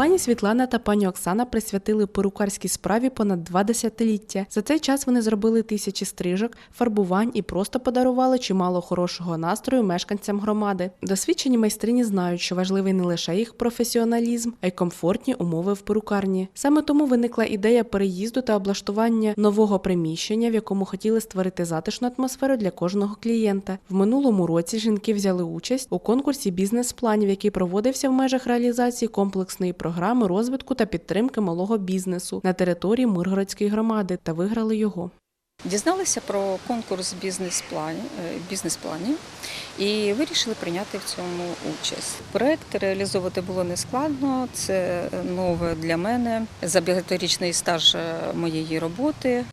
Пані Світлана та пані Оксана присвятили перукарській справі понад два десятиліття. За цей час вони зробили тисячі стрижок, фарбувань і просто подарували чимало хорошого настрою мешканцям громади. Досвідчені майстрині знають, що важливий не лише їх професіоналізм, а й комфортні умови в перукарні. Саме тому виникла ідея переїзду та облаштування нового приміщення, в якому хотіли створити затишну атмосферу для кожного клієнта. В минулому році жінки взяли участь у конкурсі бізнес-планів, який проводився в межах реалізації комплексної програми розвитку та підтримки малого бізнесу на території Миргородської громади та виграли його. Дізналися про конкурс бізнес-планів, е, бізнес-планів і вирішили прийняти в цьому участь. Проект реалізовувати було нескладно. Це нове для мене за багаторічний стаж е, моєї роботи.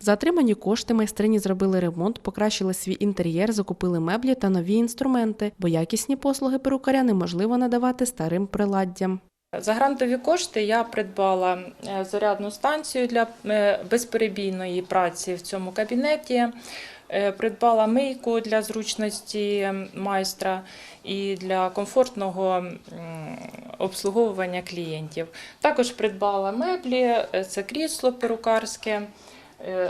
За отримані кошти майстрині зробили ремонт, покращили свій інтер'єр, закупили меблі та нові інструменти, бо якісні послуги перукаря неможливо надавати старим приладдям. За грантові кошти я придбала е, зарядну станцію для е, безперебійної праці в цьому кабінеті. е, Придбала мийку для зручності майстра і для комфортного обслуговування клієнтів. Також придбала меблі, це крісло перукарське,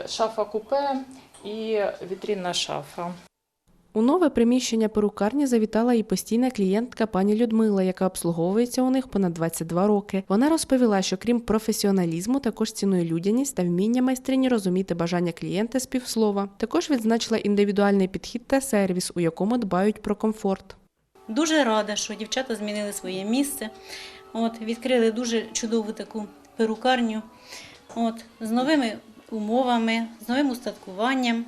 шафа купе і вітрінна шафа. У нове приміщення перукарні завітала і постійна клієнтка пані Людмила, яка обслуговується у них понад 22 роки. Вона розповіла, що крім професіоналізму, також цінує людяність та вміння майстрині розуміти бажання клієнта з півслова. Також відзначила індивідуальний підхід та сервіс, у якому дбають про комфорт. Дуже рада, що дівчата змінили своє місце. От, відкрили дуже чудову таку перукарню. От, з новими умовами, з новим устаткуванням.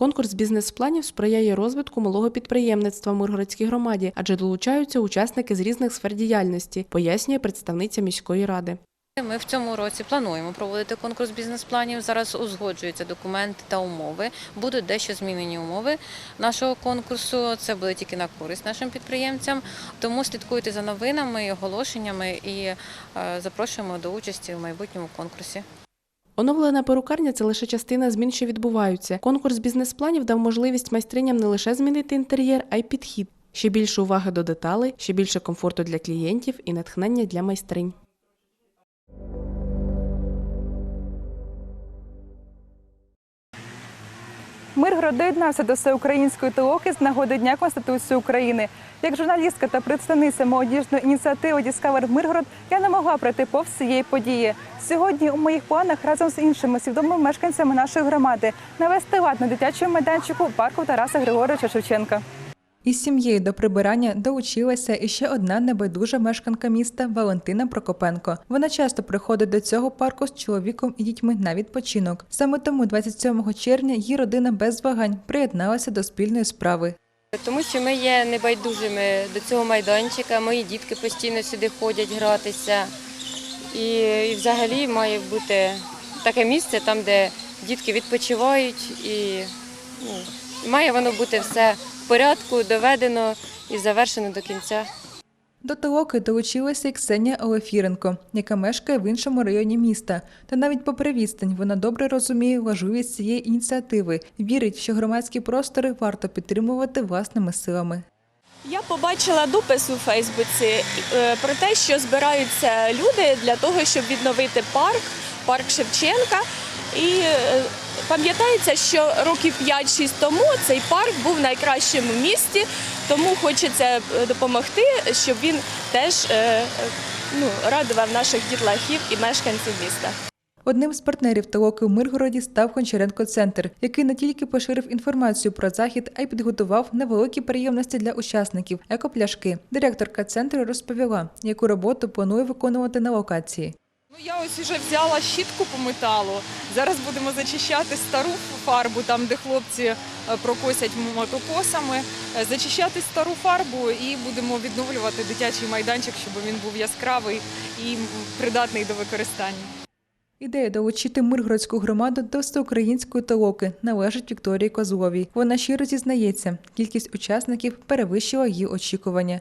Конкурс бізнес-планів сприяє розвитку малого підприємництва в Миргородській громаді, адже долучаються учасники з різних сфер діяльності, пояснює представниця міської ради. Ми в цьому році плануємо проводити конкурс бізнес-планів. Зараз узгоджуються документи та умови. Будуть дещо змінені умови нашого конкурсу. Це буде тільки на користь нашим підприємцям. Тому слідкуйте за новинами оголошеннями і е, запрошуємо до участі в майбутньому конкурсі. Оновлена перукарня це лише частина змін, що відбуваються. Конкурс бізнес-планів дав можливість майстриням не лише змінити інтер'єр, а й підхід. Ще більше уваги до деталей, ще більше комфорту для клієнтів і натхнення для майстринь. Миргород доєднався до всеукраїнської толоки з нагоди Дня Конституції України. Як журналістка та представниця молодіжної ініціативи Діскавер Миргород я не могла пройти повз цієї події. Сьогодні у моїх планах разом з іншими свідомими мешканцями нашої громади навести лад на дитячому майданчику парку Тараса Григоровича Шевченка. Із сім'єю до прибирання долучилася іще одна небайдужа мешканка міста Валентина Прокопенко. Вона часто приходить до цього парку з чоловіком і дітьми на відпочинок. Саме тому 27 червня її родина без вагань приєдналася до спільної справи. Тому що ми є небайдужими до цього майданчика, мої дітки постійно сюди ходять гратися. І, і взагалі має бути таке місце, там, де дітки відпочивають, і ну, має воно бути все порядку, доведено і завершено до кінця. До толоки долучилася і Ксенія Олефіренко, яка мешкає в іншому районі міста. Та навіть попри відстань вона добре розуміє важливість цієї ініціативи. Вірить, що громадські простори варто підтримувати власними силами. Я побачила допис у Фейсбуці е, про те, що збираються люди для того, щоб відновити парк, парк Шевченка. І е, пам'ятається, що років 5-6 тому цей парк був в найкращому місті, тому хочеться е, допомогти, щоб він теж е, е, ну, радував наших дітлахів і мешканців міста. Одним з партнерів толоки в Миргороді став Гончаренко Центр, який не тільки поширив інформацію про захід, а й підготував невеликі приємності для учасників екопляшки. Директорка центру розповіла, яку роботу планує виконувати на локації. Ну я ось уже взяла щітку по металу. Зараз будемо зачищати стару фарбу, там де хлопці е, прокосять мотокосами, е, зачищати стару фарбу і будемо відновлювати дитячий майданчик, щоб він був яскравий і придатний до використання. Ідея долучити Миргородську громаду до всеукраїнської толоки належить Вікторії Козловій. Вона щиро зізнається, кількість учасників перевищила її очікування.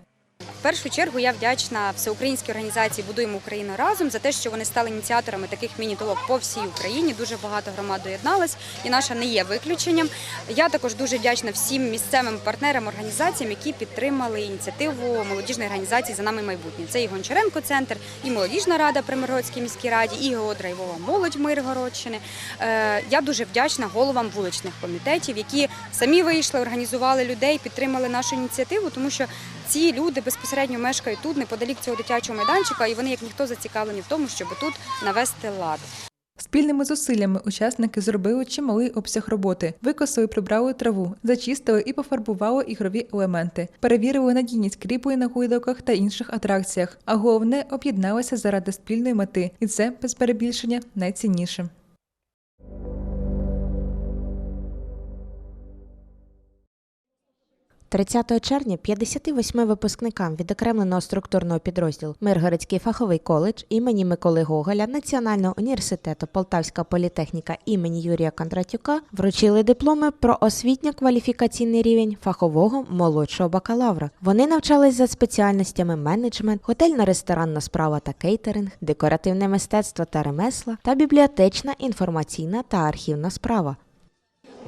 В першу чергу я вдячна всеукраїнській організації Будуємо Україну разом за те, що вони стали ініціаторами таких міні-толок по всій Україні. Дуже багато громад доєдналось, і наша не є виключенням. Я також дуже вдячна всім місцевим партнерам, організаціям, які підтримали ініціативу молодіжної організації за нами майбутнє. Це і Гончаренко центр, і молодіжна рада при Миргородській міській раді, і Геодрайвова молодь Миргородщини. Е, Я дуже вдячна головам вуличних комітетів, які самі вийшли, організували людей, підтримали нашу ініціативу, тому що ці люди безпосередньо мешкають тут, неподалік цього дитячого майданчика, і вони, як ніхто, зацікавлені в тому, щоб тут навести лад. Спільними зусиллями учасники зробили чималий обсяг роботи, викосили, прибрали траву, зачистили і пофарбували ігрові елементи, перевірили надійність кріплень на гойдалках та інших атракціях. А головне об'єдналися заради спільної мети, і це без перебільшення найцінніше. – 30 червня 58 випускникам відокремленого структурного підрозділу Миргородський фаховий коледж імені Миколи Гоголя Національного університету Полтавська політехніка імені Юрія Кондратюка вручили дипломи про освітньо-кваліфікаційний рівень фахового молодшого бакалавра. Вони навчались за спеціальностями менеджмент, готельно-ресторанна справа та кейтеринг, декоративне мистецтво та ремесла та бібліотечна, інформаційна та архівна справа.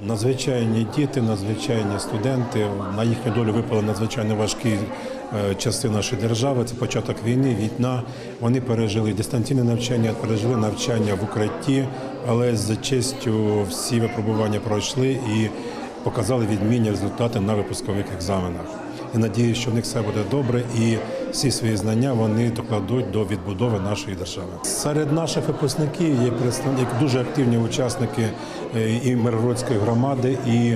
Надзвичайні діти, надзвичайні студенти. На їхню долю випали надзвичайно важкі е, часи нашої держави. Це початок війни, війна. Вони пережили дистанційне навчання, пережили навчання в укритті, але з честю всі випробування пройшли і показали відмінні результати на випускових екзаменах. І надію, що в них все буде добре, і всі свої знання вони докладуть до відбудови нашої держави. Серед наших випускників є представники дуже активні учасники е, і Миргородської громади, і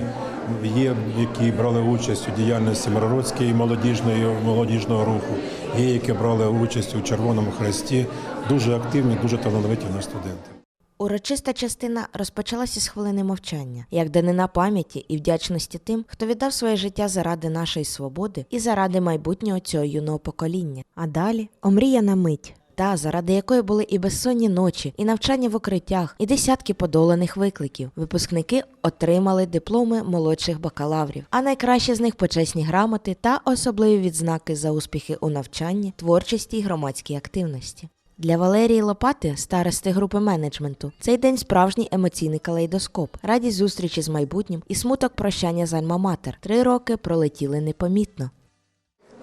є, які брали участь у діяльності Миргородської молодіжної молодіжного руху, є, які брали участь у Червоному Хресті. Дуже активні, дуже талановиті наші студенти. Урочиста частина розпочалася з хвилини мовчання, як данина пам'яті і вдячності тим, хто віддав своє життя заради нашої свободи і заради майбутнього цього юного покоління. А далі омріяна мить. Та, заради якої були і безсонні ночі, і навчання в укриттях, і десятки подоланих викликів. Випускники отримали дипломи молодших бакалаврів, а найкраще з них почесні грамоти та особливі відзнаки за успіхи у навчанні, творчості й громадській активності. Для Валерії Лопати, старости групи менеджменту, цей день справжній емоційний калейдоскоп, радість зустрічі з майбутнім і смуток прощання з Альма-Матер. Три роки пролетіли непомітно.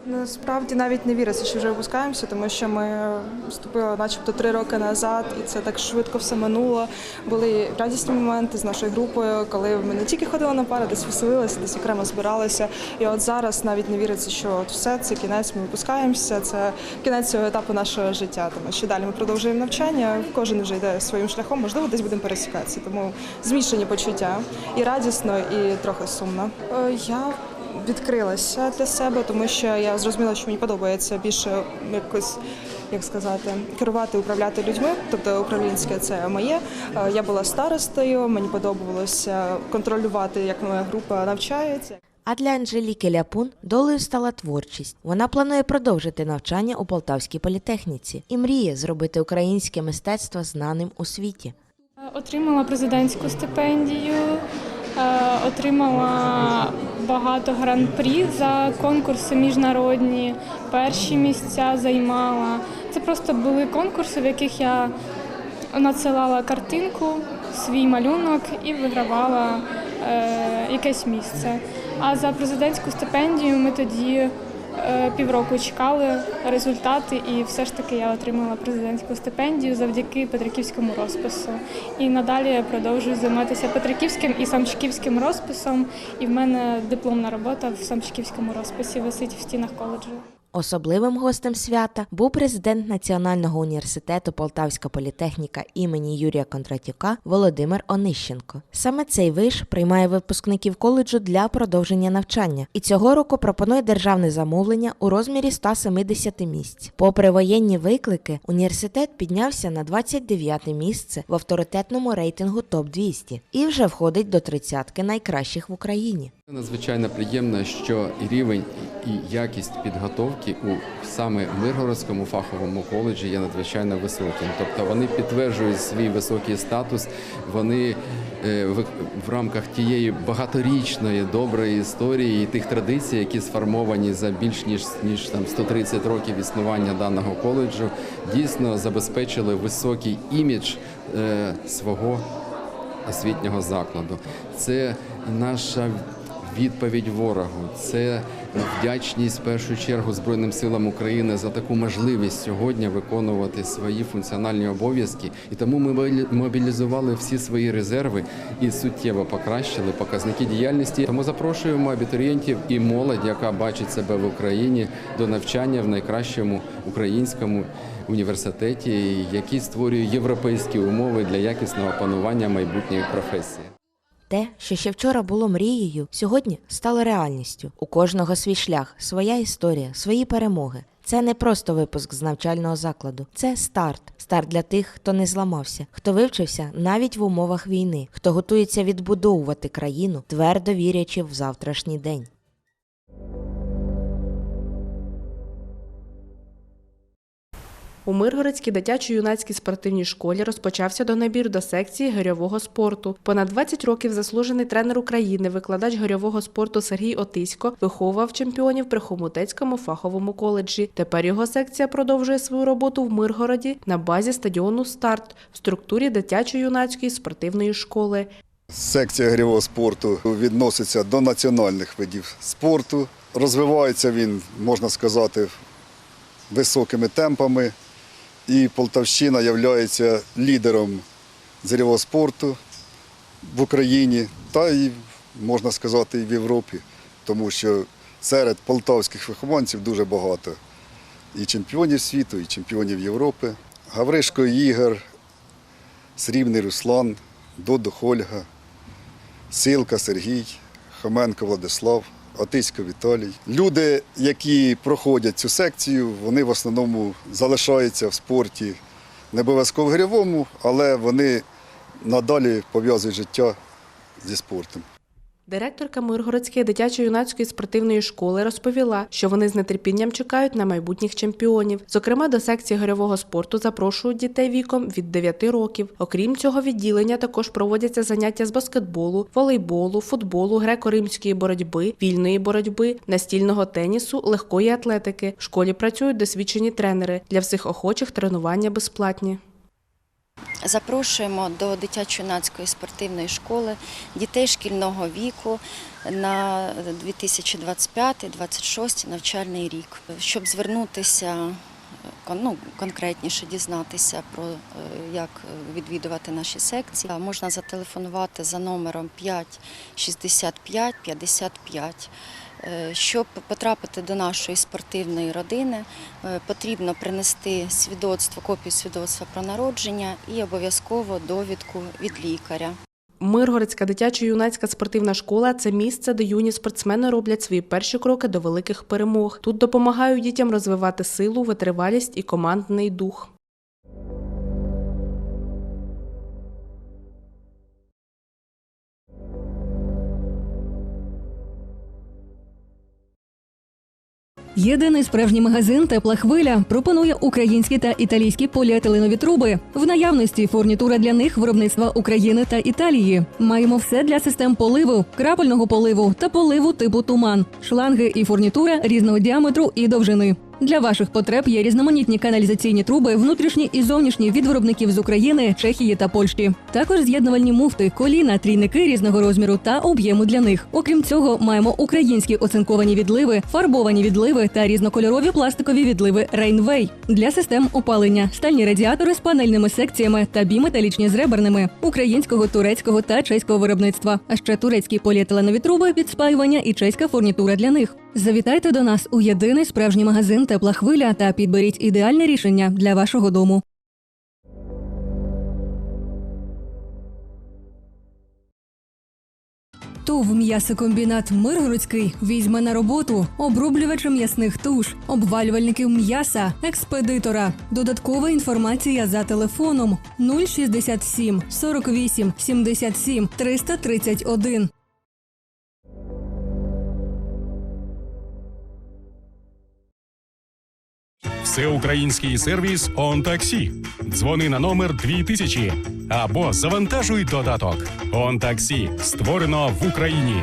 Насправді навіть не віриться, що вже випускаємося, тому що ми вступили начебто три роки назад, і це так швидко все минуло. Були радісні моменти з нашою групою, коли ми не тільки ходили на пари, десь веселилися, десь окремо збиралися. І от зараз навіть не віриться, що от все це кінець. Ми випускаємося. Це кінець цього етапу нашого життя. Тому що далі ми продовжуємо навчання. Кожен вже йде своїм шляхом. Можливо, десь будемо пересікатися. Тому змішані почуття і радісно, і трохи сумно. Е, Я відкрилася для себе, тому що я зрозуміла, що мені подобається більше якось. Як сказати, керувати, управляти людьми, тобто управлінське це моє. Е, Я була старостою, мені подобалося контролювати, як моя група навчається. А для Анжеліки Ляпун долею стала творчість. Вона планує продовжити навчання у Полтавській політехніці і мріє зробити українське мистецтво знаним у світі. Отримала президентську стипендію, е, отримала багато гран-прі за конкурси міжнародні, перші місця займала. Це просто були конкурси, в яких я надсилала картинку, свій малюнок і вигравала е, якесь місце. А за президентську стипендію ми тоді е, півроку чекали результати, і все ж таки я отримала президентську стипендію завдяки Петриківському розпису. І надалі я продовжую займатися Петриківським і Самчиківським розписом. І в мене дипломна робота в Самчиківському розписі висить в стінах коледжу. Особливим гостем свята був президент Національного університету Полтавська політехніка імені Юрія Кондратюка Володимир Онищенко. Саме цей виш приймає випускників коледжу для продовження навчання і цього року пропонує державне замовлення у розмірі 170 місць. Попри воєнні виклики, університет піднявся на 29 місце в авторитетному рейтингу ТОП 200 і вже входить до тридцятки найкращих в Україні. Надзвичайно приємно, що рівень і якість підготовки у саме Миргородському фаховому коледжі є надзвичайно високим. Тобто вони підтверджують свій високий статус, вони е, в, рамках тієї багаторічної доброї історії і тих традицій, які сформовані за більш ніж ніж там 130 років існування даного коледжу, дійсно забезпечили високий імідж е, свого освітнього закладу. Це наша відповідь ворогу, це вдячність в першу чергу Збройним силам України за таку можливість сьогодні виконувати свої функціональні обов'язки. І тому ми мобілі- мобілізували всі свої резерви і суттєво покращили показники діяльності. Тому запрошуємо абітурієнтів і молодь, яка бачить себе в Україні до навчання в найкращому українському університеті, який створює європейські умови для якісного опанування майбутньої професії. Те, що ще вчора було мрією, сьогодні стало реальністю. У кожного свій шлях, своя історія, свої перемоги. Це не просто випуск з навчального закладу, це старт. Старт для тих, хто не зламався, хто вивчився навіть в умовах війни, хто готується відбудовувати країну, твердо вірячи в завтрашній день. У Миргородській дитячо-юнацькій спортивній школі розпочався донабір до секції гирьового спорту. Понад 20 років заслужений тренер України, викладач гирьового спорту Сергій Отисько виховував чемпіонів при Хомутецькому фаховому коледжі. Тепер його секція продовжує свою роботу в Миргороді на базі стадіону Старт в структурі дитячо-юнацької спортивної школи. Секція гирьового спорту відноситься до національних видів спорту. Розвивається він, можна сказати, високими темпами. І Полтавщина є лідером з спорту в Україні та і, можна сказати, і в Європі, тому що серед полтавських вихованців дуже багато і чемпіонів світу, і чемпіонів Європи. Гавришко Ігор, Срібний Руслан, Додо Ольга, Силка Сергій, Хоменко Владислав, Отисько Віталій. Люди, які проходять цю секцію, вони в основному залишаються в спорті не обов'язково в гирьовому, але вони надалі пов'язують життя зі спортом. Директорка Миргородської дитячо-юнацької спортивної школи розповіла, що вони з нетерпінням чекають на майбутніх чемпіонів. Зокрема, до секції гирьового спорту запрошують дітей віком від 9 років. Окрім цього відділення також проводяться заняття з баскетболу, волейболу, футболу, греко-римської боротьби, вільної боротьби, настільного тенісу, легкої атлетики. В школі працюють досвідчені тренери. Для всіх охочих тренування безплатні. Запрошуємо до дитячо-юнацької спортивної школи дітей шкільного віку на 2025-2026 навчальний рік, щоб звернутися ну, конкретніше дізнатися про е, як відвідувати наші секції. Можна зателефонувати за номером 5 65 55. Е, Щоб потрапити до нашої спортивної родини, е, потрібно принести свідоцтво, копію свідоцтва про народження і обов'язково довідку від лікаря. Миргородська дитячо-юнацька спортивна школа це місце, де юні спортсмени роблять свої перші кроки до великих перемог. Тут допомагають дітям розвивати силу, витривалість і командний дух. Єдиний справжній магазин Тепла хвиля пропонує українські та італійські поліетиленові труби. В наявності фурнітура для них виробництва України та Італії. Маємо все для систем поливу, крапельного поливу та поливу типу туман, шланги і фурнітура різного діаметру і довжини. Для ваших потреб є різноманітні каналізаційні труби, внутрішні і зовнішні від виробників з України, Чехії та Польщі. Також з'єднувальні муфти, коліна, трійники різного розміру та об'єму для них. Окрім цього, маємо українські оцинковані відливи, фарбовані відливи та різнокольорові пластикові відливи Rainway для систем опалення, стальні радіатори з панельними секціями та біметалічні з реберними українського, турецького та чеського виробництва. А ще турецькі поліетиленові труби під спаювання і чеська фурнітура для них. Завітайте до нас у єдиний справжній магазин Тепла хвиля та підберіть ідеальне рішення для вашого дому. ТОВ «М'ясокомбінат Миргородський візьме на роботу оброблювача м'ясних туш, обвалювальників м'яса, експедитора. Додаткова інформація за телефоном 067 48 77 331. Всеукраїнський сервіс «ОнТаксі». Дзвони на номер 2000 або завантажуй додаток. «ОнТаксі» створено в Україні.